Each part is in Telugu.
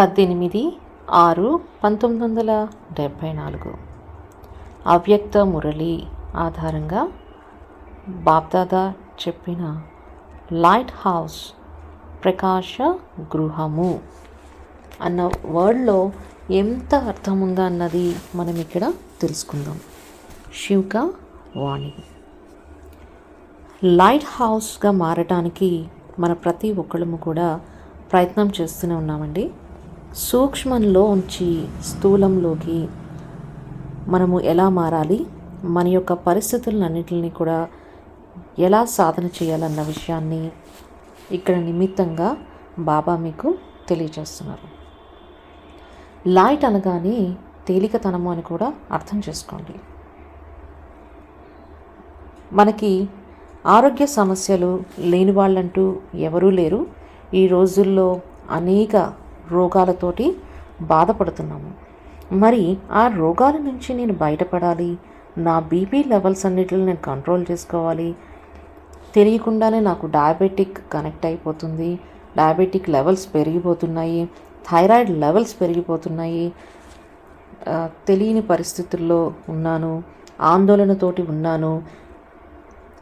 పద్దెనిమిది ఆరు పంతొమ్మిది వందల డెబ్భై నాలుగు. అవ్యక్త మురళి ఆధారంగా బాప్దాదా చెప్పిన లైట్ హౌస్ ప్రకాశ గృహము అన్న వర్డ్లో ఎంత అర్థం ఉందా అన్నది మనం ఇక్కడ తెలుసుకుందాం. శివక వాణి. లైట్ హౌస్గా మారటానికి మన ప్రతి ఒక్కళ్ళము కూడా ప్రయత్నం చేస్తూనే ఉన్నామండి. సూక్ష్మంలో ఉంచి స్థూలంలోకి మనము ఎలా మారాలి? మన యొక్క పరిస్థితులన్నింటినీ కూడా ఎలా సాధన చేయాలన్న విషయాన్ని ఇక్కడ నిమిత్తంగా బాబా మీకు తెలియజేస్తున్నారు. లైట్ అనగానే తేలికతనము అని కూడా అర్థం చేసుకోండి. మనకి ఆరోగ్య సమస్యలు లేని వాళ్ళంటూ ఎవరూ లేరు. ఈ రోజుల్లో అనేక రోగాలతోటి బాధపడుతున్నాము. మరి ఆ రోగాల నుంచి నేను బయటపడాలి? నా బీపీ లెవెల్స్ అన్నిటిని నేను కంట్రోల్ చేసుకోవాలి? తెలియకుండానే నాకు డయాబెటిక్ కనెక్ట్ అయిపోతుంది. డయాబెటిక్ లెవెల్స్ పెరిగిపోతున్నాయి. థైరాయిడ్ లెవెల్స్ పెరిగిపోతున్నాయి. తెలియని పరిస్థితుల్లో ఉన్నాను. ఆందోళనతోటి ఉన్నాను.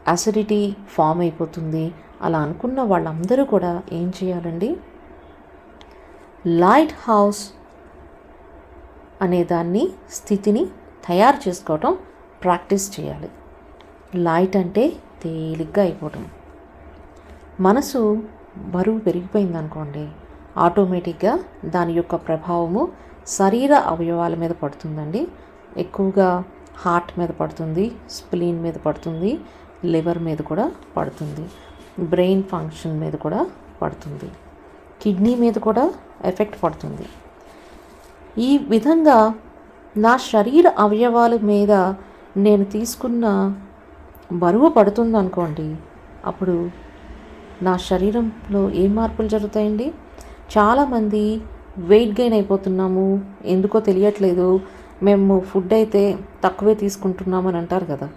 అసిడిటీ ఫామ్ అయిపోతుంది. అలా అనుకున్న వాళ్ళందరూ కూడా ఏం చేయాలండి? లైట్ హౌస్ అనే దాన్ని స్థితిని తయారు చేసుకోవటం ప్రాక్టీస్ చేయాలి. లైట్ అంటే తేలిగ్గా అయిపోవటం. మనసు బరువు పెరిగిపోయిందనుకోండి ఆటోమేటిక్గా దాని యొక్క ప్రభావము శరీర అవయవాల మీద పడుతుందండి. ఎక్కువగా హార్ట్ మీద పడుతుంది స్ప్లీన్ మీద పడుతుంది లివర్ మీద కూడా పడుతుంది బ్రెయిన్ ఫంక్షన్ మీద కూడా పడుతుంది. కిడ్నీ మీద కూడా ఎఫెక్ట్ పడుతుంది. ఈ విధంగా నా శరీర అవయవాల మీద నేను తీసుకున్న బరువు పడుతుంది అనుకోండి అప్పుడు నా శరీరంలో ఏ మార్పులు జరుగుతాయండి? చాలామంది వెయిట్ గెయిన్ అయిపోతున్నాము ఎందుకో తెలియట్లేదు మేము ఫుడ్ అయితే తక్కువే తీసుకుంటున్నామని అంటారు కదా.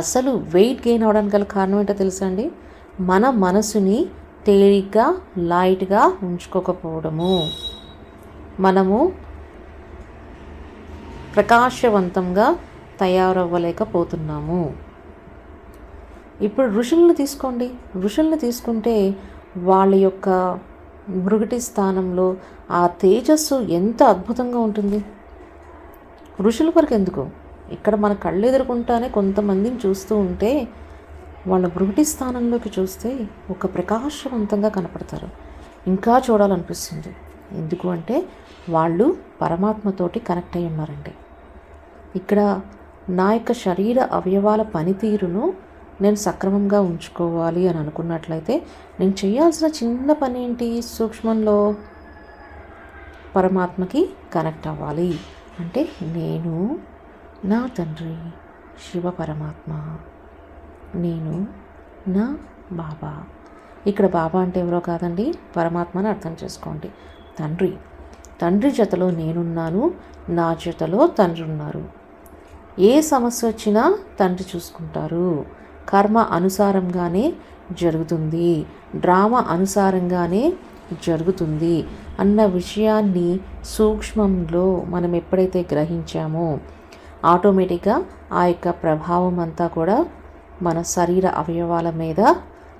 అసలు వెయిట్ గెయిన్ అవడానికి గల కారణం ఏంటో తెలుసా అండి? మన మనసుని తేలిగ్గా లైట్గా ఉంచుకోకపోవడము. మనము ప్రకాశవంతంగా తయారవ్వలేకపోతున్నాము. ఇప్పుడు ఋషులను తీసుకోండి. ఋషులను తీసుకుంటే వాళ్ళ యొక్క మృగటి స్థానంలో ఆ తేజస్సు ఎంత అద్భుతంగా ఉంటుంది. ఋషుల వరకు ఎందుకు? ఇక్కడ మన కళ్ళు ఎదుర్కొంటానే కొంతమందిని చూస్తూ ఉంటే వాళ్ళ మృగటి స్థానంలోకి చూస్తే ఒక ప్రకాశవంతంగా కనపడతారు. ఇంకా చూడాలనిపిస్తుంది. ఎందుకు అంటే వాళ్ళు పరమాత్మతోటి కనెక్ట్ అయి ఉన్నారండి. ఇక్కడ నా యొక్క శరీర అవయవాల పనితీరును నేను సక్రమంగా ఉంచుకోవాలి అని అనుకున్నట్లయితే నేను చేయాల్సిన చిన్న పని ఏంటి? సూక్ష్మంలో పరమాత్మకి కనెక్ట్ అవ్వాలి. అంటే నేను నా తండ్రి శివ పరమాత్మ. నేను నా బాబా. ఇక్కడ బాబా అంటే ఎవరో కాదండి పరమాత్మని అర్థం చేసుకోండి. తండ్రి. తండ్రి జతలో నేనున్నాను నా జతలో తండ్రి ఉన్నారు. ఏ సమస్య వచ్చినా తండ్రి చూసుకుంటారు. కర్మ అనుసారంగానే జరుగుతుంది. డ్రామా అనుసారంగానే జరుగుతుంది. అన్న విషయాన్ని సూక్ష్మంలో మనం ఎప్పుడైతే గ్రహించామో ఆటోమేటిక్గా ఆ యొక్క ప్రభావం అంతా కూడా మన శరీర అవయవాల మీద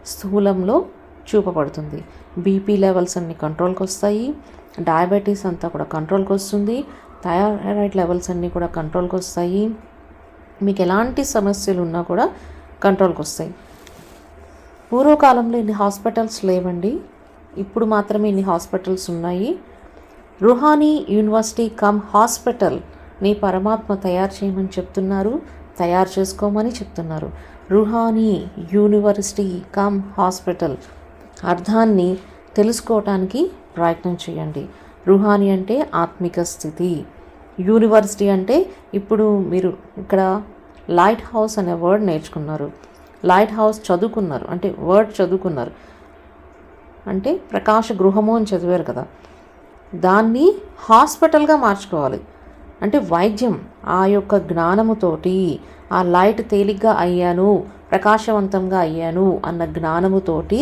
స్థూలంలో చూపబడుతుంది. బీపీ లెవెల్స్ అన్ని కంట్రోల్కి వస్తాయి. డయాబెటీస్ అంతా కూడా కంట్రోల్కి వస్తుంది. థైరాయిడ్ లెవెల్స్ అన్నీ కూడా కంట్రోల్కి వస్తాయి. మీకు ఎలాంటి సమస్యలు ఉన్నా కూడా కంట్రోల్కి వస్తాయి. పూర్వకాలంలో ఇన్ని హాస్పిటల్స్ లేవండి. ఇప్పుడు మాత్రమే ఇన్ని హాస్పిటల్స్ ఉన్నాయి. రుహానీ యూనివర్సిటీ కమ్ హాస్పిటల్ని పరమాత్మ తయారు చేయమని చెప్తున్నారు. తయారు చేసుకోమని చెప్తున్నారు. Ruhani university cum hospital. అర్థాన్ని తెలుసుకోవటానికి ప్రయత్నం చేయండి. రుహాని అంటే ఆత్మిక స్థితి. యూనివర్సిటీ అంటే ఇప్పుడు మీరు ఇక్కడ లైట్ హౌస్ అనే వర్డ్ నేర్చుకున్నారు. లైట్ హౌస్ చదువుకున్నారు. అంటే వర్డ్ చదువుకున్నారు. అంటే ప్రకాశ గృహము అని చదివారు కదా. దాన్ని హాస్పిటల్గా మార్చుకోవాలి. అంటే వైద్యం ఆ యొక్క జ్ఞానముతోటి ఆ లైట్ తేలిగ్గా అయ్యాను ప్రకాశవంతంగా అయ్యాను అన్న జ్ఞానముతోటి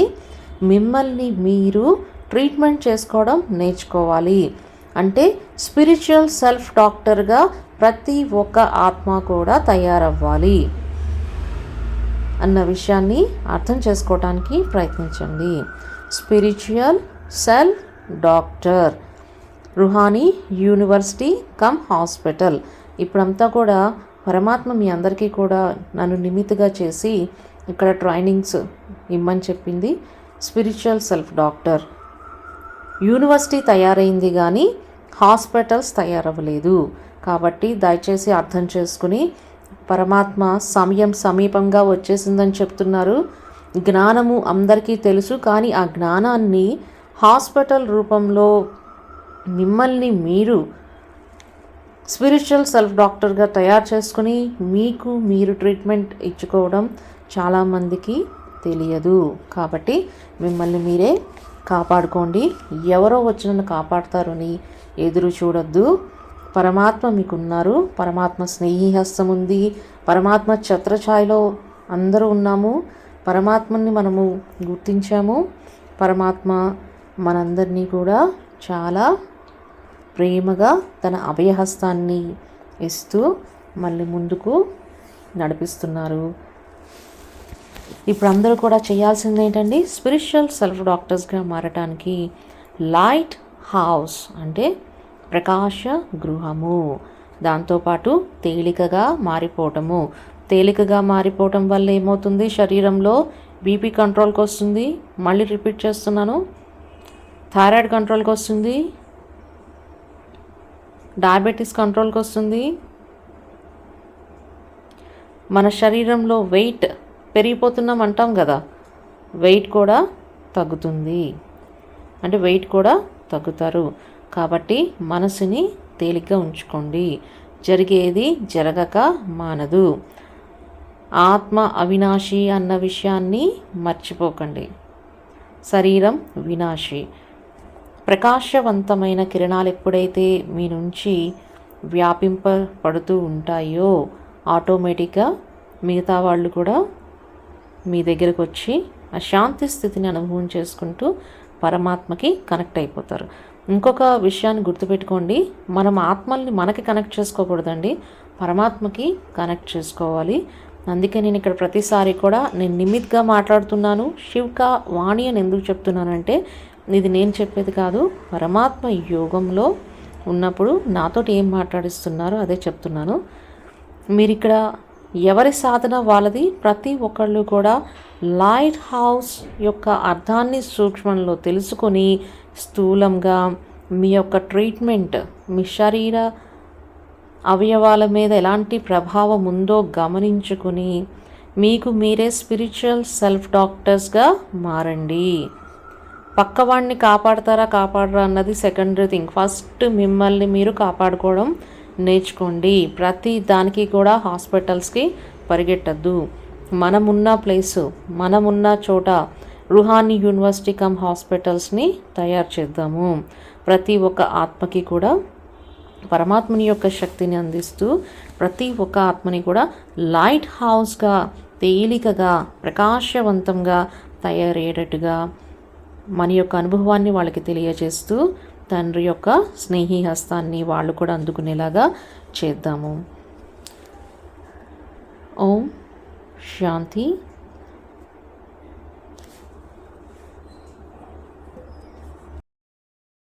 మిమ్మల్ని మీరు ట్రీట్మెంట్ చేసుకోవడం నేర్చుకోవాలి. అంటే స్పిరిచువల్ సెల్ఫ్ డాక్టర్గా ప్రతి ఒక్క ఆత్మ కూడా తయారవ్వాలి అన్న విషయాన్ని అర్థం చేసుకోవటానికి ప్రయత్నించండి. Spiritual self doctor Ruhani university cum hospital. ఇప్పుడంతా కూడా పరమాత్మ మీ అందరికీ కూడా నన్ను నిమిత్తుగా చేసి ఇక్కడ ట్రైనింగ్స్ ఇమ్మని చెప్పింది స్పిరిచువల్ సెల్ఫ్ డాక్టర్. యూనివర్సిటీ తయారైంది కానీ హాస్పిటల్స్ తయారవ్వలేదు. కాబట్టి దయచేసి అర్థం చేసుకుని పరమాత్మ సమయం సమీపంగా వచ్చేసిందని చెప్తున్నారు. జ్ఞానము అందరికీ తెలుసు కానీ ఆ జ్ఞానాన్ని హాస్పిటల్ రూపంలో మిమ్మల్ని మీరు స్పిరిచువల్ సెల్ఫ్ డాక్టర్గా తయారు చేసుకుని మీకు మీరు ట్రీట్మెంట్ ఇచ్చుకోవడం చాలామందికి తెలియదు. కాబట్టి మిమ్మల్ని మీరే కాపాడుకోండి. ఎవరో వచ్చి నన్ను కాపాడతారని ఎదురు చూడొద్దు. పరమాత్మ మీకున్నారు. పరమాత్మ స్నేహిహస్తం ఉంది పరమాత్మ ఛత్రఛాయలో అందరూ ఉన్నాము. పరమాత్మని మనము గుర్తించాము. పరమాత్మ మనందరినీ కూడా చాలా ప్రేమగా తన అభయహస్తాన్ని ఇస్తూ మళ్ళీ ముందుకు నడిపిస్తున్నారు. ఇప్పుడు అందరూ కూడా చేయాల్సింది ఏంటండి? స్పిరిచువల్ సెల్ఫ్ డాక్టర్స్గా మారటానికి లైట్ హౌస్ అంటే ప్రకాశ గృహము. దాంతోపాటు తేలికగా మారిపోవటము. తేలికగా మారిపోవటం వల్ల ఏమవుతుంది? శరీరంలో బీపీ కంట్రోల్కి వస్తుంది. మళ్ళీ రిపీట్ చేస్తున్నాను. థైరాయిడ్ కంట్రోల్కి వస్తుంది. డయాబెటీస్ కంట్రోల్కి వస్తుంది. మన శరీరంలో వెయిట్ పెరిగిపోతున్నాం అంటాం కదా వెయిట్ కూడా తగ్గుతుంది. అంటే వెయిట్ కూడా తగ్గుతారు. కాబట్టి మనసుని తేలిగ్గా ఉంచుకోండి. జరిగేది జరగక మానదు. ఆత్మ అవినాశి అన్న విషయాన్ని మర్చిపోకండి. శరీరం వినాశి. ప్రకాశవంతమైన కిరణాలు ఎప్పుడైతే మీ నుంచి వ్యాపింపబడుతూ ఉంటాయో ఆటోమేటిక్గా మిగతా వాళ్ళు కూడా మీ దగ్గరకు వచ్చి ఆ శాంతి స్థితిని అనుభవం చేసుకుంటూ పరమాత్మకి కనెక్ట్ అయిపోతారు. ఇంకొక విషయాన్ని గుర్తుపెట్టుకోండి. మనం ఆత్మల్ని మనకి కనెక్ట్ చేసుకోకూడదండి. పరమాత్మకి కనెక్ట్ చేసుకోవాలి. అందుకే నేను ఇక్కడ ప్రతిసారి కూడా నేను నిమిత్గా మాట్లాడుతున్నాను. శివ్కా వాణి అని ఎందుకు చెప్తున్నానంటే ఇది నేను చెప్పేది కాదు. పరమాత్మ యోగంలో ఉన్నప్పుడు నాతోటి ఏం మాట్లాడిస్తున్నారో అదే చెప్తున్నాను. మీరు ఇక్కడ ఎవరి సాధన వాళ్ళది? ప్రతి ఒక్కళ్ళు కూడా లైట్ హౌస్ యొక్క అర్థాన్ని సూక్ష్మంలో తెలుసుకొని స్థూలంగా మీ యొక్క ట్రీట్మెంట్ మీ శరీర అవయవాల మీద ఎలాంటి ప్రభావం ఉందో గమనించుకుని మీకు మీరే స్పిరిచువల్ సెల్ఫ్ డాక్టర్స్గా మారండి. పక్కవాడిని కాపాడతారా కాపాడరా అన్నది సెకండరీ థింగ్ ఫస్ట్ మిమ్మల్ని మీరు కాపాడుకోవడం నేర్చుకోండి. ప్రతి దానికి కూడా హాస్పిటల్స్కి పరిగెట్టద్దు. మనమున్న ప్లేసు మనమున్న చోట రుహాని యూనివర్సిటీ కమ్ హాస్పిటల్స్ని తయారు చేద్దాము. ప్రతి ఒక్క ఆత్మకి కూడా పరమాత్మని యొక్క శక్తిని అందిస్తూ ప్రతి ఒక్క ఆత్మని కూడా లైట్ హౌస్గా తేలికగా ప్రకాశవంతంగా తయారయ్యేటట్టుగా మన యొక్క అనుభవాన్ని వాళ్ళకి తెలియజేస్తూ తండ్రి యొక్క స్నేహి హస్తాన్ని వాళ్ళు కూడా అందుకునేలాగా చేద్దాము. ఓం శాంతి.